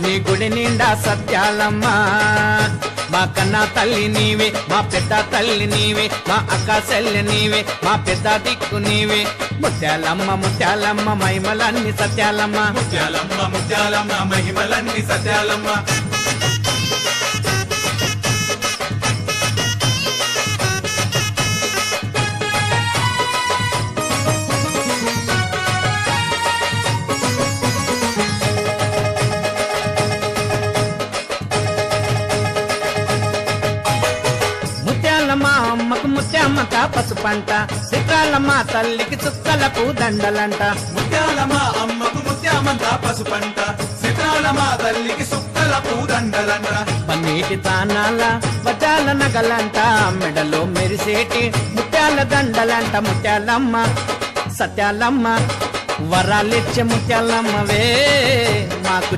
నీ గుడి నిండా సత్యాలమ్మ. మా కన్నా తల్లి నీవే మా పెద్ద తల్లి నీవే మా అక్క చెల్లి నీవే మా పెద్ద దిక్కు నీవే. ముత్యాలమ్మ ముత్యాలమ్మ మహిమలన్నీ సత్యాలమ్మ. ముత్యాలమ్మ ముత్యాలమ్మ మహిమలన్నీ సత్యాలమ్మ. ముత్యాలమ్మ అమ్మకు ముత్యామ్మక పసుపంట చిత్రాలమ్మ తల్లికి చుక్కలకు దండలంట. ముత్యాలమ్మ అమ్మకు ముత్యామంత పసుపంట సితాలమ్మ తల్లికి సుక్కల పూదండలంట పన్నీటి తానాల వజాల నగలంట. మెడలో మెరిసేటి ముత్యాల దండలంట. ముత్యాలమ్మ సత్యాలమ్మ వరాలిచ్చే ముత్యాలమ్మవే. మాకు